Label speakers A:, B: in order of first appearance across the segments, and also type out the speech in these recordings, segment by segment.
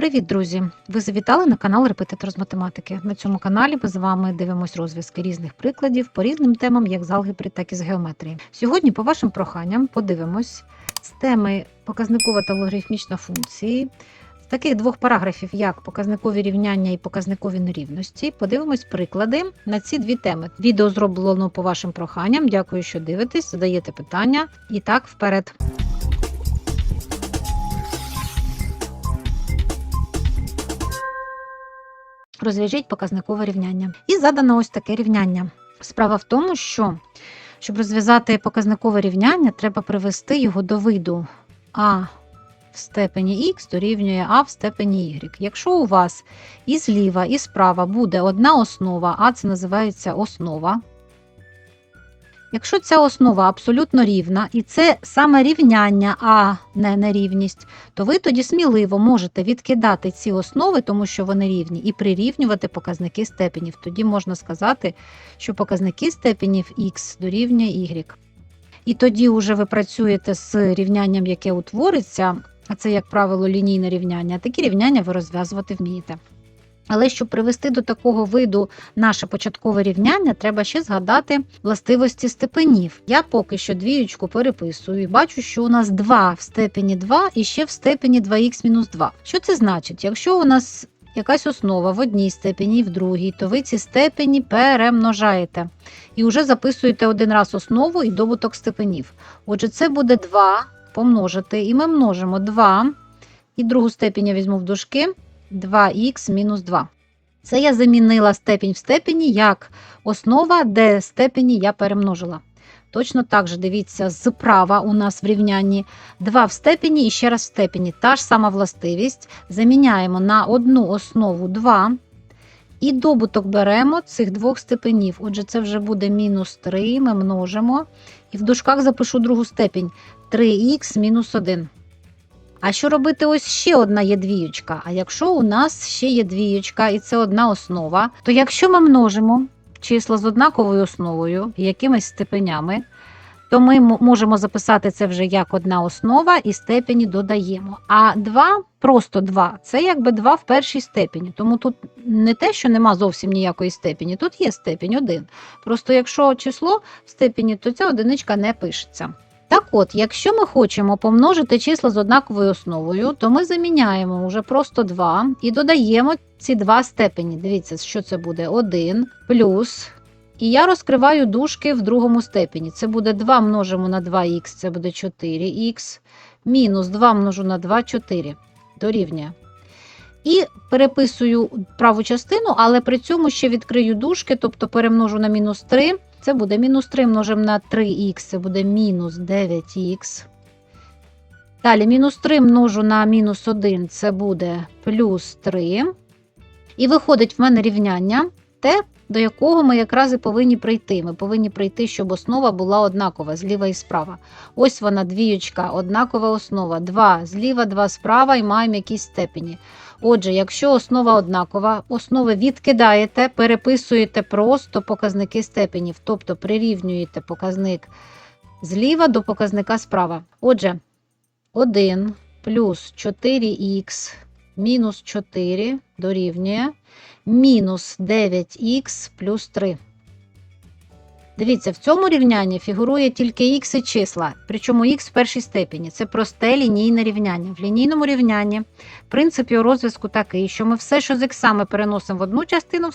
A: Привіт, друзі! Ви завітали на канал Репетитор з математики. На цьому каналі ми з вами дивимося розв'язки різних прикладів по різним темам, як з алгебри, так і з геометрії. Сьогодні, по вашим проханням, подивимось з теми показникова та логарифмічна функції. З таких двох параграфів, як показникові рівняння і показникові нерівності, подивимось приклади на ці дві теми. Відео зроблено по вашим проханням. Дякую, що дивитесь, задаєте питання. І так, вперед. Розв'яжіть показникове рівняння. І задано ось таке рівняння. Справа в тому, що щоб розв'язати показникове рівняння, треба привести його до виду а в степені х дорівнює а в степені y. Якщо у вас і зліва, і справа буде одна основа, а це називається основа. Якщо ця основа абсолютно рівна, і це саме рівняння, а не нерівність, то ви тоді сміливо можете відкидати ці основи, тому що вони рівні, і прирівнювати показники степенів. Тоді можна сказати, що показники степенів х дорівнює y. І тоді вже ви працюєте з рівнянням, яке утвориться, а це, як правило, лінійне рівняння. Такі рівняння ви розв'язувати вмієте. Але щоб привести до такого виду наше початкове рівняння, треба ще згадати властивості степенів. Я поки що двіючку переписую і бачу, що у нас 2 в степені 2 і ще в степені 2х-2. Що це значить? Якщо у нас якась основа в одній степені і в другій, то ви ці степені перемножаєте. І вже записуєте один раз основу і добуток степенів. Отже, це буде 2 помножити, і ми множимо 2, і другу степень я візьму в дужки. 2х мінус 2. Це я замінила степінь в степені як основа, де степені я перемножила. Точно так же, дивіться, справа у нас в рівнянні 2 в степені і ще раз в степені. Та ж сама властивість. Заміняємо на одну основу 2. І добуток беремо цих двох степенів. Отже, це вже буде мінус 3, ми множимо. І в дужках запишу другу степінь 3х мінус 1. А що робити? Ось ще одна є. А якщо у нас ще є двіючка, і це одна основа, то якщо ми множимо числа з однаковою основою, якимись степенями, то ми можемо записати це вже як одна основа і степені додаємо. А 2, просто 2, це якби 2 в першій степені. Тому тут не те, що нема зовсім ніякої степені, тут є степень 1. Просто якщо число в степені, то ця одиничка не пишеться. Так от, якщо ми хочемо помножити числа з однаковою основою, то ми заміняємо вже просто 2 і додаємо ці два степені. Дивіться, що це буде 1 плюс. І я розкриваю дужки в другому степені. Це буде 2 множимо на 2х, це буде 4х, мінус 2 множу на 2 4 дорівнює. І переписую праву частину, але при цьому ще відкрию дужки, тобто перемножу на мінус 3. Це буде мінус 3 множимо на 3х, це буде мінус 9х. Далі мінус 3 множу на мінус 1, це буде плюс 3. І виходить в мене рівняння те, до якого ми якраз і повинні прийти. Ми повинні прийти, щоб основа була однакова зліва і справа. Ось вона, двіючка, однакова основа. 2 зліва, 2 справа і маємо якісь степені. Отже, якщо основа однакова, основи відкидаєте, переписуєте просто показники степенів, тобто прирівнюєте показник зліва до показника справа. Отже, 1 плюс 4х мінус 4 дорівнює мінус 9х плюс 3. Дивіться, в цьому рівнянні фігурує тільки х і числа, причому х в першій степені. Це просте лінійне рівняння. В лінійному рівнянні принцип його розв'язку такий, що ми все, що з іксами переносимо в одну частину,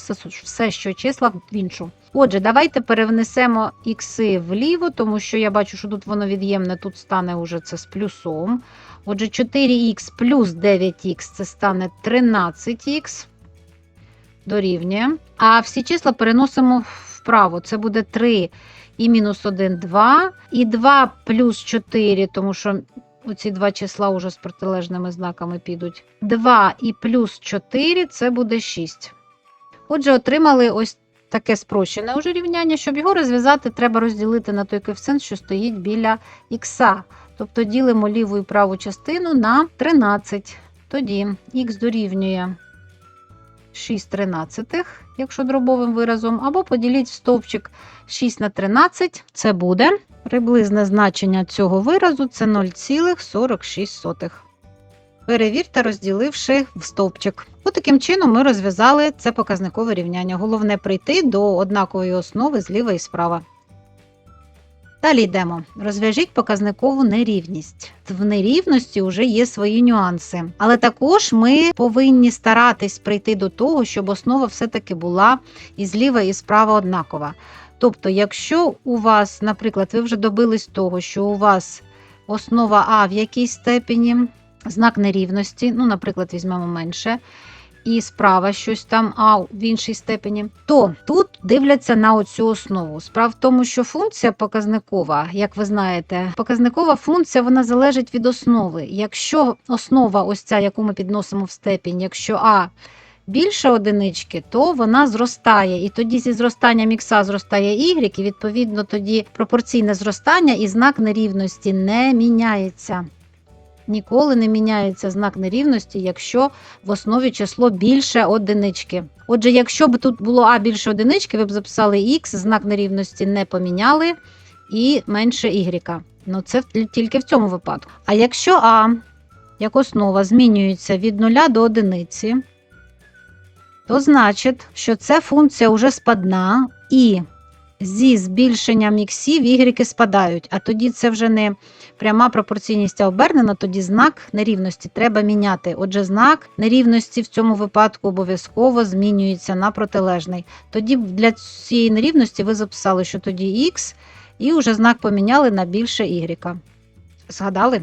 A: все, що числа в іншу. Отже, давайте перенесемо ікси вліво, тому що я бачу, що тут воно від'ємне, тут стане уже це з плюсом. Отже, 4х плюс 9х це стане 13х дорівнює. А всі числа переносимо вправо. Це буде 3 і мінус 1 2, і 2 плюс 4, тому що оці два числа вже з протилежними знаками підуть. 2 і плюс 4 це буде 6. Отже, отримали ось таке спрощене уже рівняння. Щоб його розв'язати, треба розділити на той коефіцієнт, що стоїть біля х. Тобто ділимо ліву і праву частину на 13. Тоді х дорівнює 6 тринадцятих, якщо дробовим виразом, або поділіть стовпчик 6 на 13, це буде приблизне значення цього виразу це 0,46. Перевірте, розділивши в стовпчик. От таким чином ми розв'язали це показникове рівняння. Головне прийти до однакової основи зліва і справа. Далі йдемо. Розв'яжіть показникову нерівність. В нерівності вже є свої нюанси. Але також ми повинні старатись прийти до того, щоб основа все-таки була і зліва, і справа однакова. Тобто, якщо у вас, наприклад, ви вже добились того, що у вас основа А в якійсь степені, знак нерівності, ну, наприклад, візьмемо менше, і справа щось там А в іншій степені, то тут дивляться на оцю основу. Справа в тому, що функція показникова, як ви знаєте, показникова функція вона залежить від основи. Якщо основа, ось ця, яку ми підносимо в степінь, якщо А більше одинички, то вона зростає. І тоді зі зростанням ікса зростає y, і відповідно тоді пропорційне зростання і знак нерівності не міняється. Ніколи не міняється знак нерівності, якщо в основі число більше одинички. Отже, якщо б тут було А більше одинички, ви б записали х, знак нерівності не поміняли і менше y. Ну це тільки в цьому випадку. А якщо А як основа змінюється від 0 до одиниці, то значить, що ця функція вже спадна і зі збільшенням іксів y спадають. А тоді це вже не пряма пропорційність а обернена, тоді знак нерівності треба міняти. Отже, знак нерівності в цьому випадку обов'язково змінюється на протилежний. Тоді для цієї нерівності ви записали, що тоді х, і вже знак поміняли на більше y. Згадали?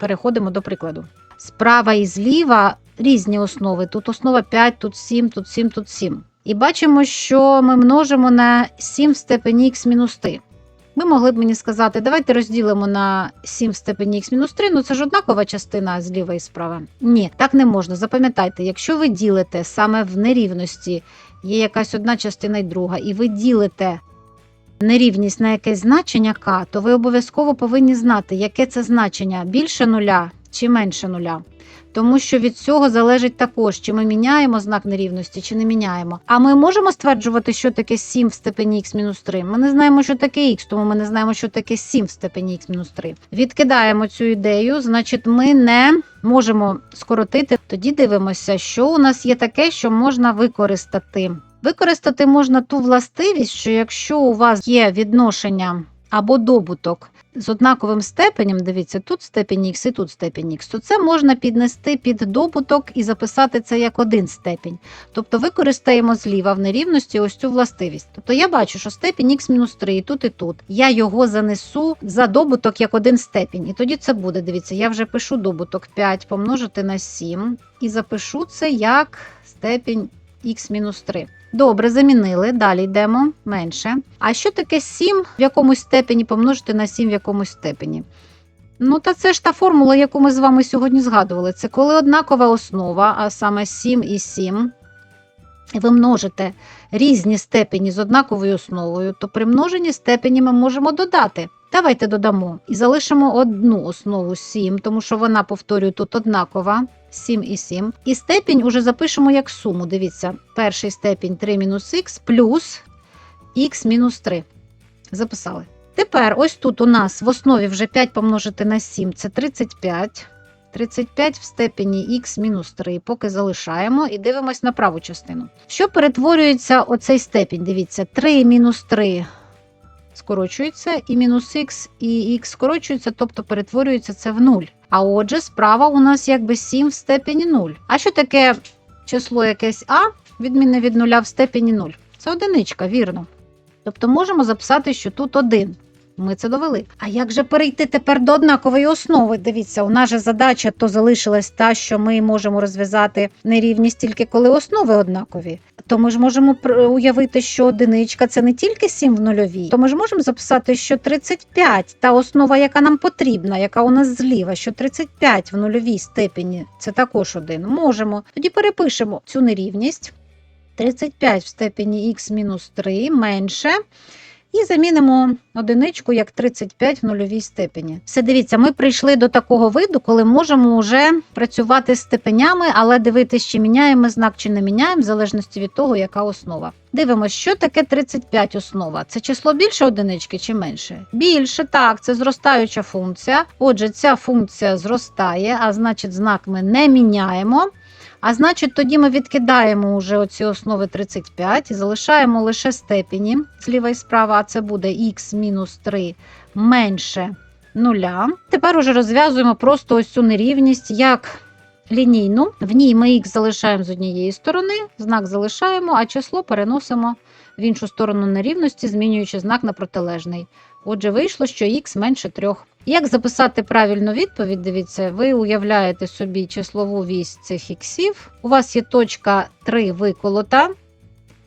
A: Переходимо до прикладу. Справа і зліва різні основи. Тут основа 5, тут 7, тут 7, тут 7. І бачимо, що ми множимо на 7 в степені х мінус 3. Ми могли б мені сказати, давайте розділимо на 7 в степені х мінус 3, ну це ж однакова частина зліва і справа. Ні, так не можна. Запам'ятайте, якщо ви ділите саме в нерівності, є якась одна частина і друга, і ви ділите нерівність на якесь значення k, то ви обов'язково повинні знати, яке це значення більше нуля чи менше нуля. Тому що від цього залежить також, чи ми міняємо знак нерівності, чи не міняємо. А ми можемо стверджувати, що таке 7 в степені х мінус 3. Ми не знаємо, що таке х, тому ми не знаємо, що таке 7 в степені х мінус 3. Відкидаємо цю ідею, значить, ми не можемо скоротити. Тоді дивимося, що у нас є таке, що можна використати. Використати можна ту властивість, що якщо у вас є відношення або добуток з однаковим степенем, дивіться, тут степень х і тут степень х, то це можна піднести під добуток і записати це як один степень. Тобто використаємо зліва в нерівності ось цю властивість. Тобто я бачу, що степень х мінус 3 і тут, і тут. Я його занесу за добуток як один степень. І тоді це буде. Дивіться, я вже пишу добуток 5 помножити на 7 і запишу це як степень х мінус 3. Добре, замінили. Далі йдемо менше. А що таке 7 в якомусь степені помножити на 7 в якомусь степені? Ну, та це ж та формула, яку ми з вами сьогодні згадували. Це коли однакова основа, а саме 7 і 7, і ви множите різні степені з однаковою основою, то при множенні степені ми можемо додати. Давайте додамо і залишимо одну основу 7, тому що вона, повторюю, тут однакова. 7 і 7. І степінь уже запишемо як суму. Дивіться, перший степінь 3 мінус х плюс х мінус 3. Записали. Тепер ось тут у нас в основі вже 5 помножити на 7 це 35. 35 в степені х мінус 3, поки залишаємо і дивимось на праву частину. Що перетворюється оцей степінь? Дивіться, 3 мінус 3 скорочується, і мінус х і х скорочується, тобто перетворюється це в 0. А отже, справа у нас якби 7 в степені 0. А що таке число якесь А, відмінне від 0 в степені 0? Це одиничка, вірно. Тобто можемо записати, що тут 1. Ми це довели. А як же перейти тепер до однакової основи? Дивіться, у нас же задача то залишилась та, що ми можемо розв'язати нерівність тільки коли основи однакові. То ми ж можемо уявити, що одиничка це не тільки 7 в нульовій, то ми ж можемо записати, що 35, та основа, яка нам потрібна, яка у нас зліва, що 35 в нульовій степені це також один. Можемо. Тоді перепишемо цю нерівність. 35 в степені х мінус 3 менше І замінимо одиничку як 35 в нульовій степені. Все дивіться, ми прийшли до такого виду, коли можемо вже працювати з степенями, але дивитись, чи міняємо знак, чи не міняємо, в залежності від того, яка основа. Дивимось, що таке 35 основа. Це число більше одинички чи менше? Більше, так, це зростаюча функція. Отже, ця функція зростає, а значить, знак ми не міняємо. А значить, тоді ми відкидаємо уже оці основи 35 і залишаємо лише степені зліва і справа, а це буде х мінус 3 менше нуля. Тепер уже розв'язуємо просто ось цю нерівність як лінійну. В ній ми х залишаємо з однієї сторони, знак залишаємо, а число переносимо в іншу сторону нерівності, змінюючи знак на протилежний. Отже, вийшло, що х менше 3. Як записати правильну відповідь? Дивіться, ви уявляєте собі числову вісь цих іксів. У вас є точка 3 виколота,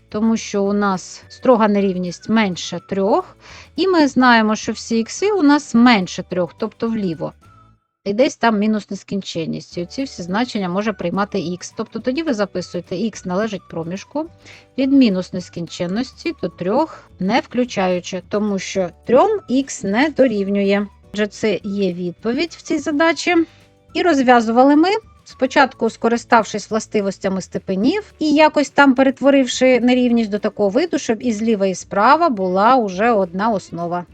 A: тому що у нас строга нерівність менше 3. І ми знаємо, що всі ікси у нас менше 3, тобто вліво. І десь там мінус нескінченність. І оці всі значення може приймати х. Тобто тоді ви записуєте х належить проміжку від мінус нескінченності до 3, не включаючи, тому що 3х не дорівнює. Отже, це є відповідь в цій задачі. І розв'язували ми. Спочатку скориставшись властивостями степенів і якось там перетворивши нерівність до такого виду, щоб і зліва, і справа була уже одна основа.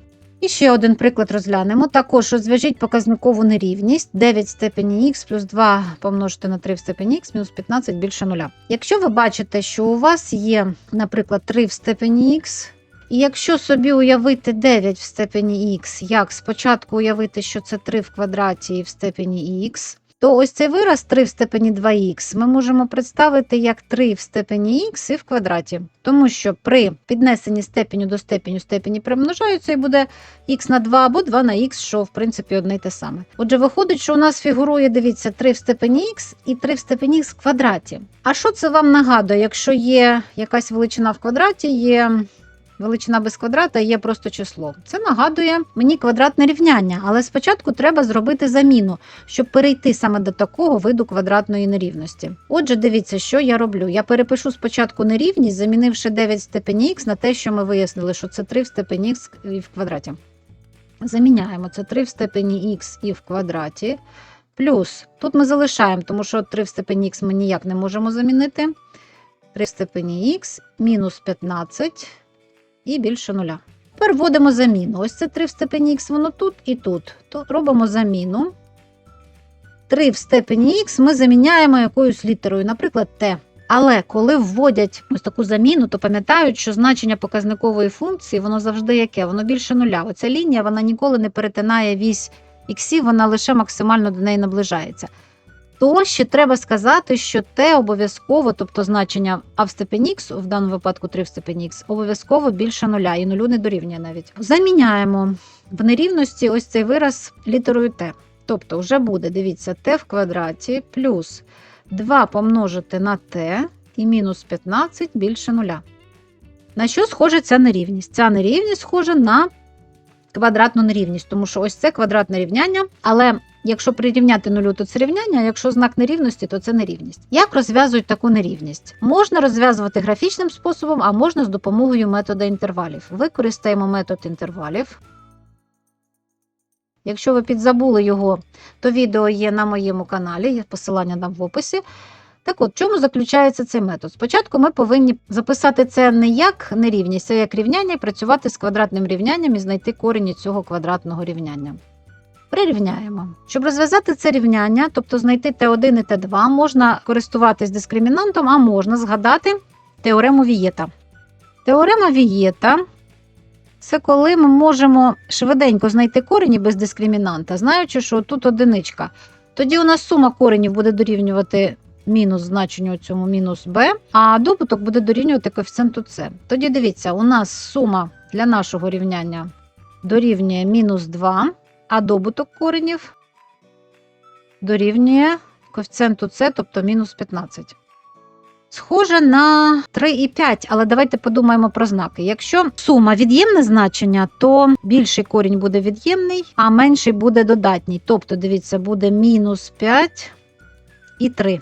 A: І ще один приклад розглянемо. Також розв'яжіть показникову нерівність 9 в степені х плюс 2 помножити на 3 в степені х мінус 15 більше 0. Якщо ви бачите, що у вас є, наприклад, 3 в степені х, і якщо собі уявити 9 в степені х, як спочатку уявити, що це 3 в квадраті і в степені х, то ось цей вираз 3 в степені 2х ми можемо представити як 3 в степені х і в квадраті. Тому що при піднесенні степеню до степеню степені примножаються і буде х на 2 або 2 на х, що в принципі одне й те саме. Отже, виходить, що у нас фігурує, дивіться, 3 в степені х і 3 в степені х в квадраті. А що це вам нагадує, якщо є якась величина в квадраті, є величина без квадрата є просто число. Це нагадує мені квадратне рівняння, але спочатку треба зробити заміну, щоб перейти саме до такого виду квадратної нерівності. Отже, дивіться, що я роблю. Я перепишу спочатку нерівність, замінивши 9 в степені х на те, що ми вияснили, що це 3 в степені х в квадраті. Заміняємо це 3 в степені х і в квадраті. Плюс тут ми залишаємо, тому що 3 в степені х ми ніяк не можемо замінити. 3 в степені х мінус 15 і більше нуля. Тепер вводимо заміну. Ось це 3 в степені х, воно тут і тут. То робимо заміну. 3 в степені х ми заміняємо якоюсь літерою, наприклад, t. Але коли вводять ось таку заміну, то пам'ятають, що значення показникової функції воно завжди яке? Воно більше нуля. Оця лінія вона ніколи не перетинає вісь х, вона лише максимально до неї наближається. То ще треба сказати, що t обов'язково, тобто значення а в степені х, в даному випадку 3 в степені х, обов'язково більше нуля, і нулю не дорівнює навіть. Заміняємо в нерівності ось цей вираз літерою t. Тобто, вже буде, дивіться, t в квадраті плюс 2 помножити на t і мінус 15 більше нуля. На що схожа ця нерівність? Ця нерівність схожа на квадратну нерівність, тому що ось це квадратне рівняння, але Якщо прирівняти нулю, то це рівняння, а якщо знак нерівності, то це нерівність. Як розв'язують таку нерівність? Можна розв'язувати графічним способом, а можна з допомогою методу інтервалів. Використаємо метод інтервалів. Якщо ви підзабули його, то відео є на моєму каналі, є посилання там в описі. Так от, в чому заключається цей метод? Спочатку ми повинні записати це не як нерівність, а як рівняння і працювати з квадратним рівнянням і знайти корені цього квадратного рівняння. Прирівняємо. Щоб розв'язати це рівняння, тобто знайти Т1 і Т2, можна користуватись дискримінантом, а можна згадати теорему Вієта. Теорема Вієта це коли ми можемо швиденько знайти корені без дискримінанта, знаючи, що тут одиничка. Тоді у нас сума коренів буде дорівнювати мінус значенню цьому мінус b, а добуток буде дорівнювати коефіцієнту С. Тоді дивіться, у нас сума для нашого рівняння дорівнює мінус 2 а добуток коренів дорівнює коефіцієнту С, тобто мінус 15. Схоже на 3,5, але давайте подумаємо про знаки. Якщо сума від'ємне значення, то більший корінь буде від'ємний, а менший буде додатній. Тобто, дивіться, буде мінус 5 і 3.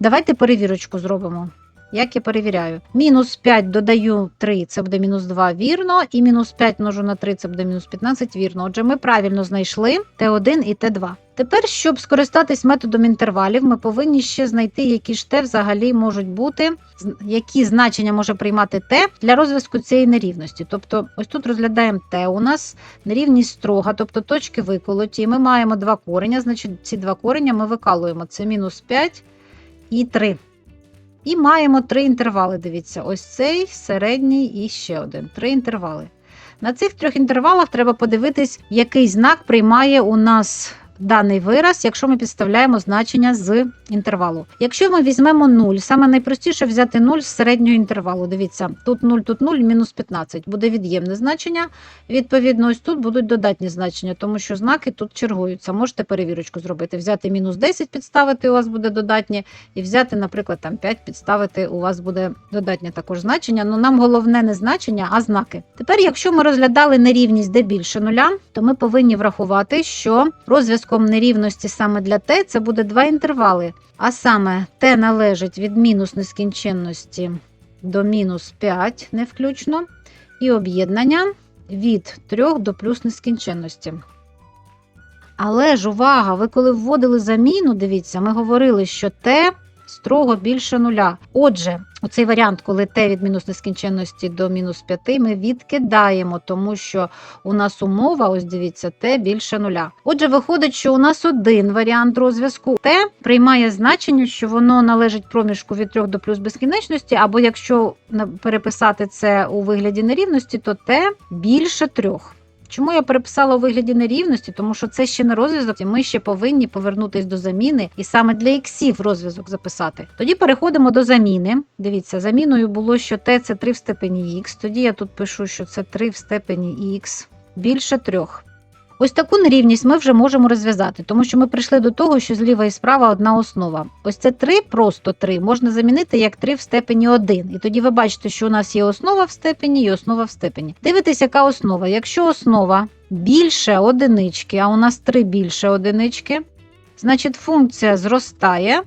A: Давайте перевірочку зробимо. Як я перевіряю? Мінус 5 додаю 3, це буде мінус 2, вірно, і мінус 5 множу на 3, це буде мінус 15, вірно. Отже, ми правильно знайшли Т1 і Т2. Тепер, щоб скористатись методом інтервалів, ми повинні ще знайти, які ж Т взагалі можуть бути, які значення може приймати Т для розв'язку цієї нерівності. Тобто, ось тут розглядаємо Т. У нас нерівність строга, тобто точки виколоті. Ми маємо два кореня, значить ці два кореня ми викалуємо. Це мінус 5 і 3. І маємо три інтервали. Дивіться, ось цей, середній і ще один. Три інтервали. На цих трьох інтервалах треба подивитись, який знак приймає у нас даний вираз, якщо ми підставляємо значення з інтервалу. Якщо ми візьмемо 0, саме найпростіше взяти 0 з середнього інтервалу. Дивіться, тут 0, тут 0, мінус 15. Буде від'ємне значення. Відповідно, ось тут будуть додатні значення, тому що знаки тут чергуються. Можете перевірочку зробити. Взяти мінус 10, підставити, у вас буде додатнє, і взяти, наприклад, там 5 підставити, у вас буде додатнє також значення. Ну нам головне не значення, а знаки. Тепер, якщо ми розглядали нерівність де більше нуля, то ми повинні врахувати, що розв'язком нерівності саме для t це буде два інтервали. А саме t належить від мінус нескінченності до мінус 5 не включно, і об'єднання від 3 до плюс нескінченності. Але ж увага, ви коли вводили заміну, дивіться, ми говорили, що t строго більше нуля. Отже, оцей варіант, коли t від мінус нескінченності до мінус 5, ми відкидаємо, тому що у нас умова, ось дивіться, t більше нуля. Отже, виходить, що у нас один варіант розв'язку t приймає значення, що воно належить проміжку від 3 до плюс безкінечності, або якщо переписати це у вигляді нерівності, то t більше 3. Чому я переписала у вигляді нерівності? Тому що це ще не розв'язок, і ми ще повинні повернутися до заміни і саме для іксів розв'язок записати. Тоді переходимо до заміни. Дивіться, заміною було, що t це 3 в степені х. Тоді я тут пишу, що це 3 в степені х більше 3. Ось таку нерівність ми вже можемо розв'язати, тому що ми прийшли до того, що зліва і справа одна основа. Ось це 3, просто 3, можна замінити як 3 в степені 1. І тоді ви бачите, що у нас є основа в степені і основа в степені. Дивитесь, яка основа. Якщо основа більше одинички, а у нас 3 більше одинички, значить функція зростає.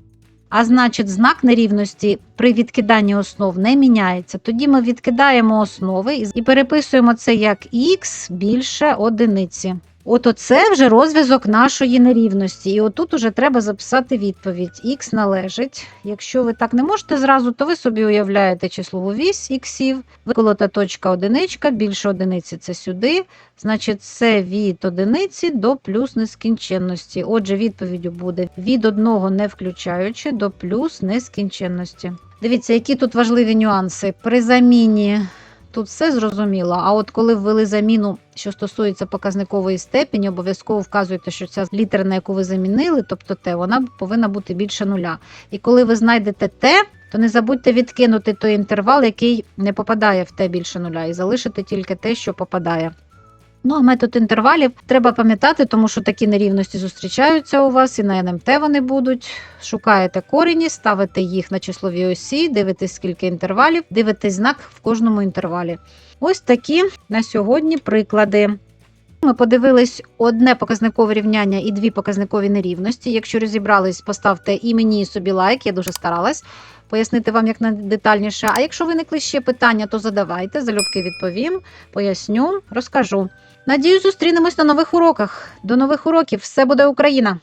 A: А значить, знак нерівності при відкиданні основ не міняється. Тоді ми відкидаємо основи і переписуємо це як х більше одиниці. От оце вже розв'язок нашої нерівності. І отут уже треба записати відповідь. Х належить. Якщо ви так не можете зразу, то ви собі уявляєте числову вісь іксів. Виколота точка одиничка, більше одиниці це сюди. Значить, це від одиниці до плюс нескінченності. Отже, відповіддю буде від одного не включаючи до плюс нескінченності. Дивіться, які тут важливі нюанси. При заміні тут все зрозуміло. А от коли ввели заміну, що стосується показникової степені, обов'язково вказуєте, що ця літера, на яку ви замінили, тобто Т, вона повинна бути більше нуля. І коли ви знайдете Т, то не забудьте відкинути той інтервал, який не попадає в Т більше нуля, і залишити тільки те, що попадає. Ну, а метод інтервалів треба пам'ятати, тому що такі нерівності зустрічаються у вас, і на НМТ вони будуть. Шукаєте корені, ставите їх на числові осі, дивитесь, скільки інтервалів, дивитесь знак в кожному інтервалі. Ось такі на сьогодні приклади. Ми подивились одне показникове рівняння і дві показникові нерівності. Якщо розібрались, поставте і мені і собі лайк, я дуже старалась пояснити вам як детальніше. А якщо виникли ще питання, то задавайте, залюбки відповім, поясню, розкажу. Надію, зустрінемось на нових уроках. До нових уроків! Все буде Україна!